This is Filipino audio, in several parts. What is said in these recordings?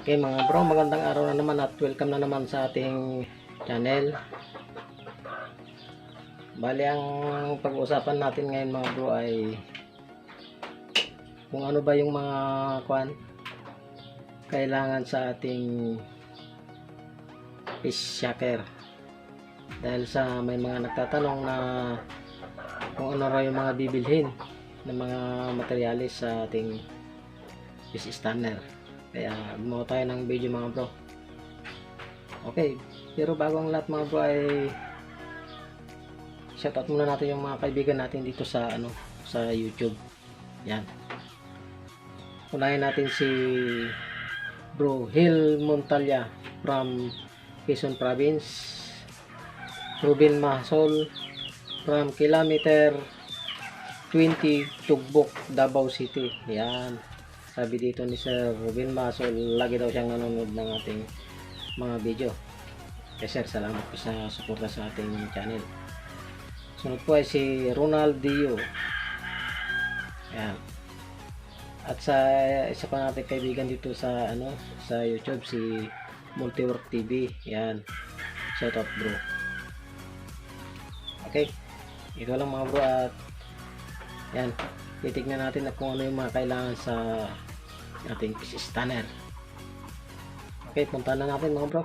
Okay mga bro, magandang araw na naman at welcome na naman sa ating channel. Bali ang pag-uusapan natin ngayon mga bro ay kung ano ba yung mga kwan kailangan sa ating fish shaker. Dahil sa may mga nagtatanong na kung ano raw yung mga bibilhin ng mga materialis sa ating fish stunner. Kaya gumawa tayo ng video mga bro. Okay, pero bago ang lahat mga bro ay shoutout muna natin yung mga kaibigan natin dito sa ano sa YouTube. Yan. Unahin natin si Bro Hill Montalya from Quezon Province. Ruben Mahsol from kilometer 20 Tugbok, Davao City. Yan sabi dito ni Sir Ruben Maso lagi daw siyang nanonood ng ating mga video. Kaya sir salamat po sa suporta sa ating channel. Sunod po ay si Ronald Dio. Yan at sa isa pa natin kaibigan dito sa ano sa YouTube si Multiwork TV yan shout out bro. Okay. Ito lang mga bro at yan titignan natin na kung ano yung mga kailangan sa ating stunner okay punta na natin mga bro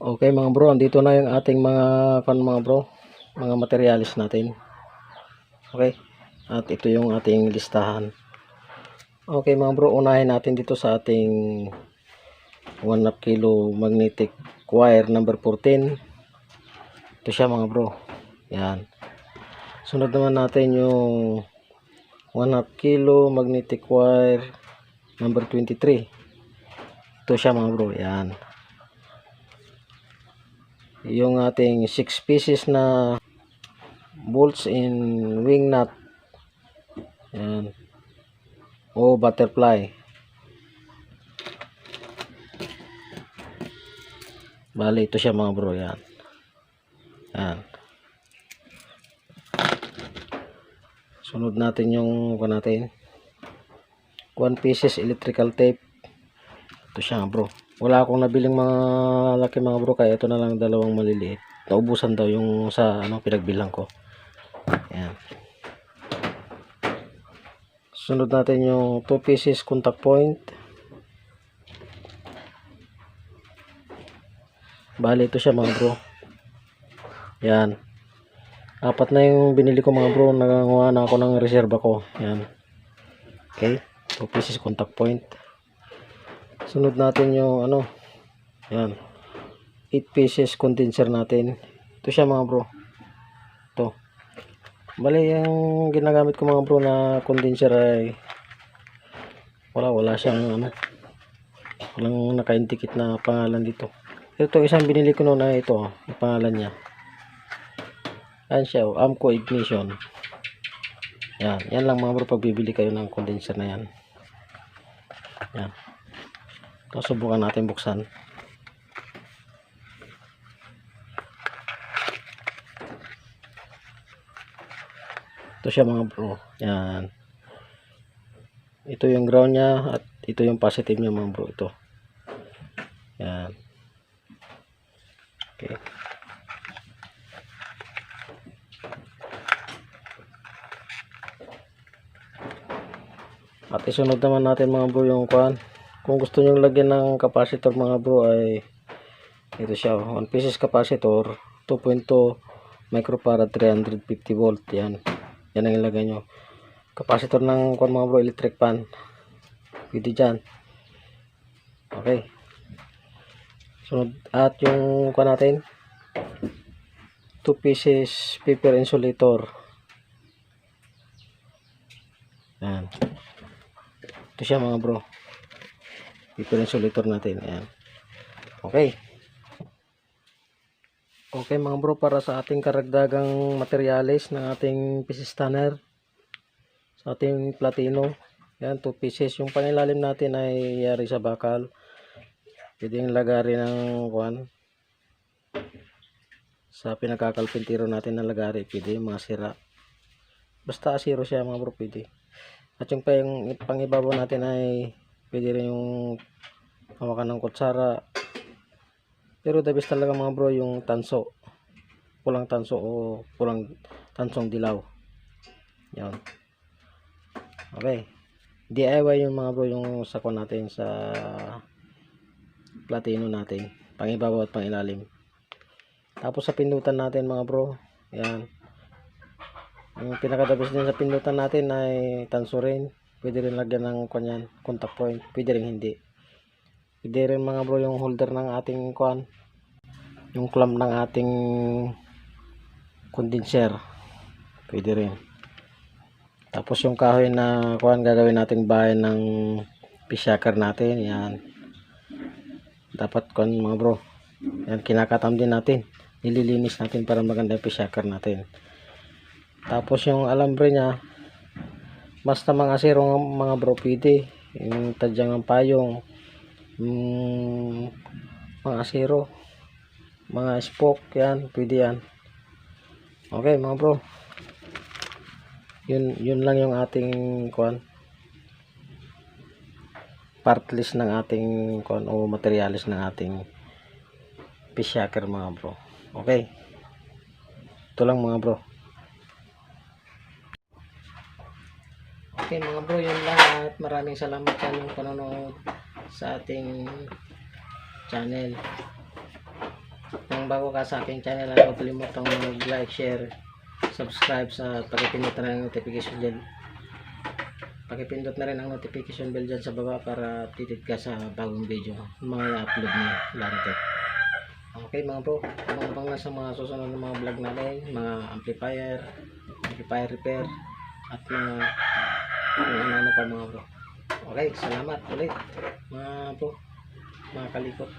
Okay mga bro, andito na yung ating mga kan mga bro, mga materialis natin. Okay. At ito yung ating listahan. Okay mga bro, unahin natin dito sa ating 1 half kilo magnetic wire number 14. Ito siya mga bro. Yan. Sunod naman natin yung 1 half kilo magnetic wire number 23. Ito siya mga bro. Yan. Yung ating 6 pieces na bolts in wing nut yan o butterfly. Bali ito siya mga bro. Yan. Yan. Sunod natin yung kuha natin. 1 pieces electrical tape. Ito siya bro. Wala akong nabiling mga laki mga bro. Kaya ito na lang dalawang maliliit. Naubusan daw yung sa ano pinagbilang ko. Ayan. Sunod natin yung 2 pieces contact point. Bali ito siya mga bro. Yan. Apat na yung binili ko mga bro. Nagawa na ako ng reserve ko. Yan. Okay. 2 pieces contact point. Sunod natin yung ano. Yan. 8 pieces condenser natin. Ito siya mga bro. Bali, yung ginagamit ko mga bro na condenser ay wala, wala siyang ano, walang naka-indicate na pangalan dito. Ito isang binili ko noon na ito, yung pangalan niya. Yan siya, oh, Amco Ignition. Yan, yan lang mga bro pag bibili kayo ng condenser na yan. Yan. Ito, subukan natin buksan. Ito siya mga bro. Yan. Ito yung ground niya at ito yung positive niya mga bro. Ito. Yan. Okay. At isunod naman natin mga bro yung kwan. Kung gusto nyo lagyan ng capacitor mga bro ay ito siya 1 pieces capacitor 2.2 microfarad 350 volt. Yan yan ang ilagay nyo. Capacitor ng kung mga bro electric pan pwede dyan. Okay. Sunod at yung kung natin 2 pieces paper insulator. Yan ito siya mga bro. Paper insulator natin. Yan okay Okay mga bro, para sa ating karagdagang materialis ng ating PC stunner sa ating platino. Yan, 2 pieces. Yung pangilalim natin ay yari sa bakal. Pwede yung lagari ng kuan. Sa pinagkakalpintiro natin na lagari, pwede yung mga sira. Basta asiro siya mga bro, pwede. At yung pa yung pangibabaw natin ay pwede rin yung hawakan ng kutsara. Pero the best talaga mga bro yung tanso. Pulang tanso o pulang tansong dilaw. Yan. Okay. DIY yung mga bro yung sako natin sa platino natin. Pangibabaw at pangilalim. Tapos sa pindutan natin mga bro. Yan. Ang pinakadabis din sa pindutan natin ay tanso rin. Pwede rin lagyan ng kanyan, contact point. Pwede rin hindi. Pwede rin mga bro yung holder ng ating kuan. Yung clamp ng ating condenser. Pwede rin. Tapos yung kahoy na kuan gagawin nating bahay ng pishaker natin. Yan. Dapat kuan mga bro. Yan kinakatam din natin. Nililinis natin para maganda yung pishaker natin. Tapos yung alambre niya basta mga sirong mga bro pwede. Yung tadyang ng payong. Mga siro. Mga spoke yan. Pwede yan. Okay mga bro. Yun, yun lang yung ating kuan part list ng ating kuan o materialis ng ating pishaker mga bro. Okay. Ito lang mga bro. Okay mga bro, yun lang at maraming salamat sa inyong panonood sa ating channel. Kung bago ka sa aking channel, huwag kalimutang mag-like, share, subscribe sa pakipindot na ang notification bell. Pakipindot na rin ang notification bell dyan sa baba para updated ka sa bagong video mga upload ni Lante. Okay mga bro, abang-abang na sa mga susunod na mga vlog natin, mga amplifier, amplifier repair, at mga ano-ano pa mga bro. Okay, salamat ulit mga bro, mga kalikot.